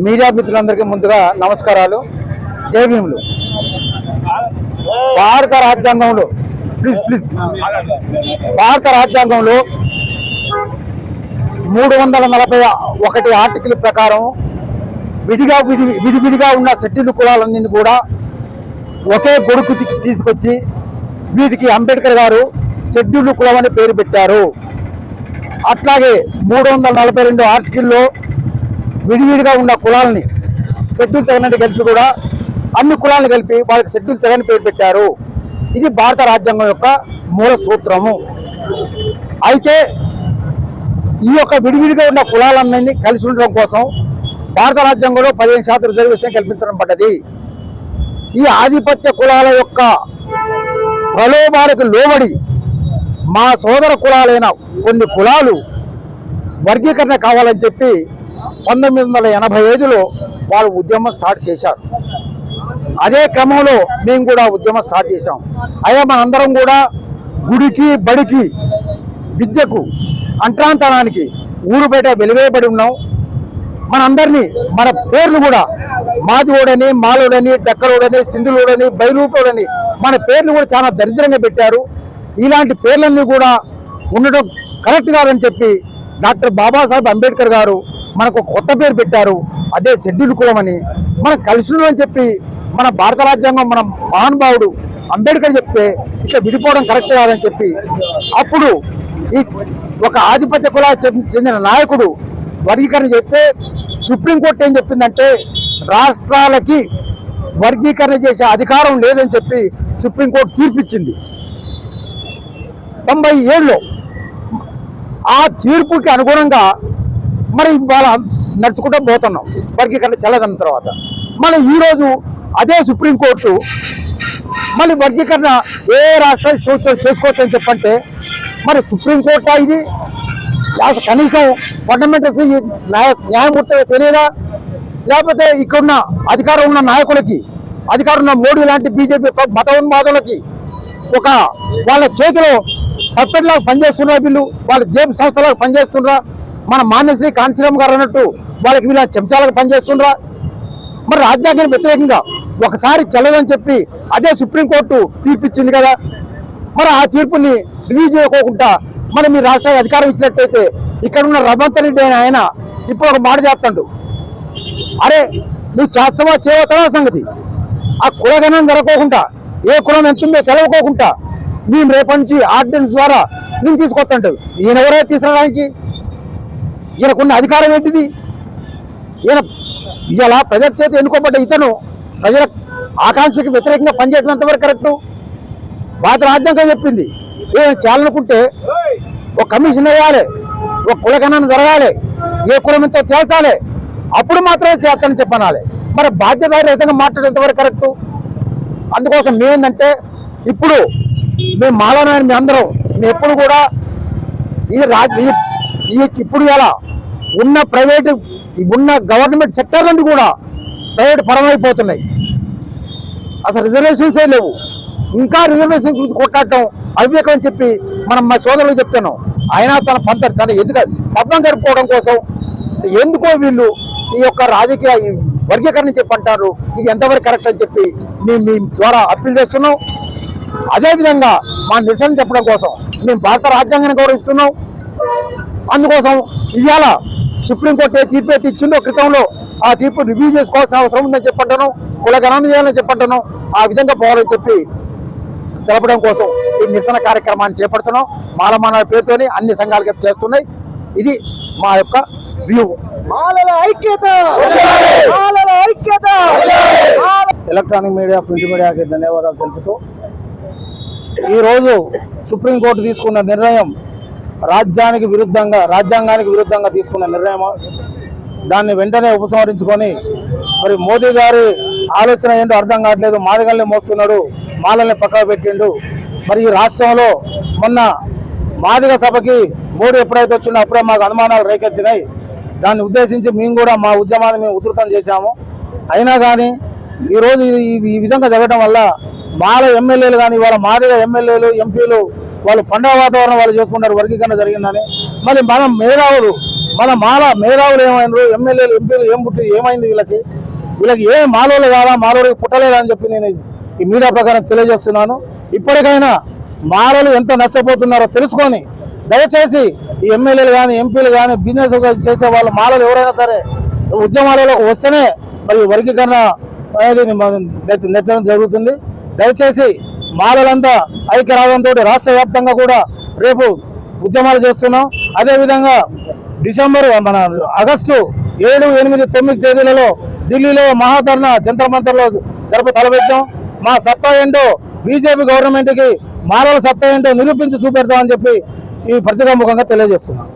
Media మిత్రులందరికీ ముందుగా నమస్కారాలు. జై భీములు. భారత రాజ్యాంగంలో ప్లీజ్ ప్లీజ్ భారత రాజ్యాంగంలో మూడు వందల నలభై ఒకటి ఆర్టికల్ ప్రకారం విడిగా విడి విడివిడిగా ఉన్న షెడ్యూల్ కులాలన్నీ కూడా ఒకే గొడుకు తీసుకొచ్చి వీటికి అంబేద్కర్ గారు షెడ్యూల్ కులం అని పేరు పెట్టారు. అట్లాగే మూడు వందల నలభై రెండు ఆర్టికల్లో విడివిడిగా ఉన్న కులాలని షెడ్యూల్ తెగనట్టు కలిపి కూడా అన్ని కులాలను కలిపి వాళ్ళకి షెడ్యూల్ తెగని పేరు పెట్టారు. ఇది భారత రాజ్యాంగం యొక్క మూల సూత్రము. అయితే ఈ యొక్క విడివిడిగా ఉన్న కులాలన్నీ కలిసి ఉండడం కోసం భారత రాజ్యాంగంలో పదిహేను శాతం రిజర్వేషన్ కల్పించడం పడ్డది. ఈ ఆధిపత్య కులాల యొక్క ప్రలోభాలకు లోబడి మా సోదర కులాలైన కొన్ని కులాలు వర్గీకరణ కావాలని చెప్పి పంతొమ్మిది వందల ఎనభై ఐదులో వాళ్ళు ఉద్యమం స్టార్ట్ చేశారు. అదే క్రమంలో మేము కూడా ఉద్యమం స్టార్ట్ చేశాం. అయ్యా మనందరం కూడా గుడికి బడికి విద్యకు అంట్రాంతనానికి ఊరు బయట వెలివేయబడి ఉన్నాం. మనందరినీ మన పేర్లు కూడా మాదిగోడని మాలోడని డక్కలోడని సింధులోడని బైలూపోడని మన పేర్లు కూడా చాలా దరిద్రంగా పెట్టారు. ఇలాంటి పేర్లన్నీ కూడా ఉండడం కరెక్ట్ కాదని చెప్పి డాక్టర్ బాబాసాహెబ్ అంబేద్కర్ గారు మనకు కొత్త పేరు పెట్టారు. అదే షెడ్యూల్ కులం అని మనం కలిసి అని చెప్పి మన భారత రాజ్యాంగం మన మహానుభావుడు అంబేద్కర్ చెప్తే ఇట్లా విడిపోవడం కరెక్ట్ కాదని చెప్పి. అప్పుడు ఈ ఒక ఆధిపత్య కులా చెందిన నాయకుడు వర్గీకరణ చేస్తే సుప్రీంకోర్టు ఏం చెప్పిందంటే రాష్ట్రాలకి వర్గీకరణ చేసే అధికారం లేదని చెప్పి సుప్రీంకోర్టు తీర్పిచ్చింది. తొంభై ఏడులో ఆ తీర్పుకి అనుగుణంగా మరి వాళ్ళ నడుచుకుంటూ పోతున్నాం. వర్గీకరణ చల్లదన్న తర్వాత. మళ్ళీ ఈరోజు అదే సుప్రీంకోర్టు మళ్ళీ వర్గీకరణ ఏ రాష్ట్రాలు సూచన చేసుకోవచ్చని చెప్పంటే మరి సుప్రీంకోర్టు ఇది? కనీసం ఫండమెంటల్స్ న్యాయ న్యాయమూర్తి తెలియదా? లేకపోతే ఇక్కడున్న అధికారం ఉన్న నాయకులకి అధికారం ఉన్న మోడీ లాంటి బీజేపీ మత ఉన్మాదులకి ఒక వాళ్ళ చేతిలో పప్పెట్లా పనిచేస్తున్నారా వీళ్ళు? వాళ్ళ జేబు సంస్థలకు పనిచేస్తున్నారా? మన మాన్యశ్రీ కాంశీరామ్ గారు అన్నట్టు వాళ్ళకి వీళ్ళ చెంచాలకు పనిచేస్తుండ్రా. మరి రాజ్యాంగం వ్యతిరేకంగా ఒకసారి చెల్లదని చెప్పి అదే సుప్రీంకోర్టు తీర్పిచ్చింది కదా. మరి ఆ తీర్పుని రివ్యూ చేయకోకుండా మనం మీ రాష్ట్రానికి అధికారం ఇచ్చినట్టయితే ఇక్కడ ఉన్న రవంత్ రెడ్డి అనే ఆయన ఇప్పుడు ఒక మాట చేస్తాడు. అరే నువ్వు చేస్తావా చేయవతావా సంగతి? ఆ కులగణం జరగకోకుండా ఏ కులం ఎంత ఉందో తెలవకోకుండా మేము రేపటి నుంచి ఆర్డినెన్స్ ద్వారా నేను తీసుకొస్తాడు. ఈయన తీసుకురావడానికి? ఈయనకున్న అధికారం ఏంటిది? ఈయన ఇలా ప్రజల చేత ఎన్నుకోబడ్డ ఇతను ప్రజల ఆకాంక్షకు వ్యతిరేకంగా పనిచేయడం ఎంతవరకు కరెక్టు? భారత రాజ్యాంగం చెప్పింది. ఏమైనా చేయాలనుకుంటే ఒక కమిషన్ వేయాలి ఒక కులగణన జరగాలి ఏ కులం ఎంతో తేల్చాలి అప్పుడు మాత్రమే చేస్తానని చెప్పనాలి. మరి బాధ్యత రహితంగా మాట్లాడేంతవరకు కరెక్టు? అందుకోసం మేమేందంటే ఇప్పుడు మేము మాలనాయని మేము అందరం మేము ఎప్పుడు కూడా ఈ రాజ్ ఇప్పుడు ఎలా? ఉన్న ప్రైవేటు ఉన్న గవర్నమెంట్ సెక్టర్లన్నీ కూడా ప్రైవేట్ పరమైపోతున్నాయి. అసలు రిజర్వేషన్సే లేవు. ఇంకా రిజర్వేషన్ గురించి కొట్టాడటం అవివేకం అని చెప్పి మనం మా సోదరులు చెప్తున్నాం. అయినా తన పంత తన ఎందుకు పద్మం గడుపుకోవడం కోసం ఎందుకో వీళ్ళు ఈ యొక్క రాజకీయ వర్గీకరణ చెప్పి అంటారు. ఇది ఎంతవరకు కరెక్ట్ అని చెప్పి మేము మీ ద్వారా అప్పీల్ చేస్తున్నాం. అదేవిధంగా మా నిరసన చెప్పడం కోసం మేము భారత రాజ్యాంగాన్ని గౌరవిస్తున్నాం. అందుకోసం ఇవాళ సుప్రీంకోర్టు ఏ తీర్పు అయితే ఇచ్చిందో క్రితంలో ఆ తీర్పు రివ్యూ చేసుకోవాల్సిన అవసరం ఉందని చెప్పంటాను కుల గణన చేయాలని చెప్పంటాను ఆ విధంగా పోవాలని చెప్పి తెలపడం కోసం ఈ నిరసన కార్యక్రమాన్ని చేపడుతున్నాం. మాలమాన పేరుతోని అన్ని సంఘాలు చేస్తున్నాయి. ఇది మా యొక్క వ్యూ. మాలల ఐక్యత! మాలల ఐక్యత! ఎలక్ట్రానిక్ మీడియా ప్రింట్ మీడియాకి ధన్యవాదాలు తెలుపుతూ ఈరోజు సుప్రీంకోర్టు తీసుకున్న నిర్ణయం రాజ్యానికి విరుద్ధంగా రాజ్యాంగానికి విరుద్ధంగా తీసుకున్న నిర్ణయం దాన్ని వెంటనే ఉపసంహరించుకొని మరి మోదీ గారి ఆలోచన ఏంటో అర్థం కావట్లేదు. మాదిగల్ని మోస్తున్నాడు మాలల్ని పక్కకు పెట్టిండు. మరి ఈ రాష్ట్రంలో మొన్న మాదిగ సభకి మోడీ ఎప్పుడైతే వచ్చిండో అప్పుడే మాకు అనుమానాలు రేకెత్తినాయి. దాన్ని ఉద్దేశించి మేము కూడా మా ఉద్యమాన్ని మేము ఉధృతం చేశాము. అయినా కానీ ఈరోజు ఈ ఈ విధంగా జరగడం వల్ల మాల ఎమ్మెల్యేలు కానీ వాళ్ళ మాదిగ ఎమ్మెల్యేలు ఎంపీలు వాళ్ళు పండగ వాతావరణం వాళ్ళు చేసుకుంటారు వర్గీకరణ జరిగిందని. మళ్ళీ మనం మేధావులు మన మాల మేధావులు ఏమైనారు ఎమ్మెల్యేలు ఎంపీలు ఏం పుట్టి ఏమైంది వీళ్ళకి? వీళ్ళకి ఏ మాలోలు కాదా? మాలోడికి పుట్టలేదా అని చెప్పి నేను ఈ మీడియా ప్రకారం తెలియజేస్తున్నాను. ఇప్పటికైనా మాలలు ఎంత నష్టపోతున్నారో తెలుసుకొని దయచేసి ఈ ఎమ్మెల్యేలు కానీ ఎంపీలు కానీ బిజినెస్ చేసే వాళ్ళు మాలలు ఎవరైనా సరే ఉద్యమాలలో వస్తేనే మరి వర్గీకరణ అనేది నెట్- నెట్టడం జరుగుతుంది. దయచేసి మాలలంతా ఐక్యరావంతో రాష్ట్ర వ్యాప్తంగా కూడా రేపు ఉద్యమాలు చేస్తున్నాం. అదేవిధంగా డిసెంబర్ మన ఆగస్టు ఏడు ఎనిమిది తొమ్మిది తేదీలలో ఢిల్లీలో మహాధర్ణ జంతర్ మంతర్లో జరప తలపెట్టాం. మా సత్తా ఏంటో బీజేపీ గవర్నమెంట్కి మాలల సత్తా ఏంటో నిరూపించి చూపెడతామని చెప్పి ఈ ప్రతిగా ముఖంగా తెలియజేస్తున్నాం